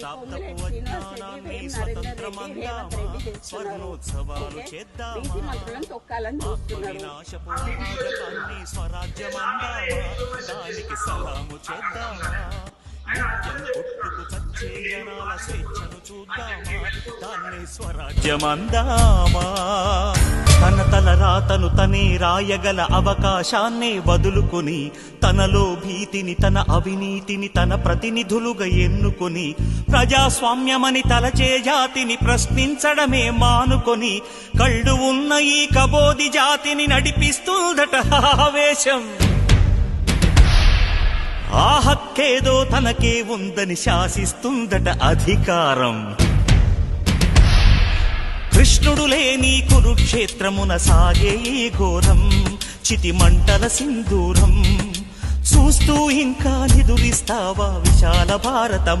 శతాబ్దపు అజ్ఞానాన్ని స్వతంత్రమందామా స్వర్ణోత్సవాలు చేద్దామా నీతి మంత్రులను స్వరాజ్యమందామా? దానికి సలాము చేద్దామా నిత్యం పుట్టుకు చచ్చే జనాల స్వేచ్ఛను చూద్దామా దాన్ని స్వరాజ్యమందామా? తను తనే రాయగల అవకాశాన్నే వదులుకొని తనలో భీతిని తన అవినీతిని తన ప్రతినిధులుగా ఎన్నుకొని ప్రజాస్వామ్యమని తలచే జాతిని ప్రశ్నించడమే మానుకొని కళ్ళు ఉన్న ఈ కబోది జాతిని నడిపిస్తుందట ఆవేశం. ఆ హక్కేదో తనకే ఉందని శాసిస్తుందట అధికారం. కృష్ణుడు లేని కురుక్షేత్రమున సాగే ఈ ఘోరం చితిమంటల సింధూరం. చూస్తూ ఇంకా నిదురిస్తావా విశాల భారతం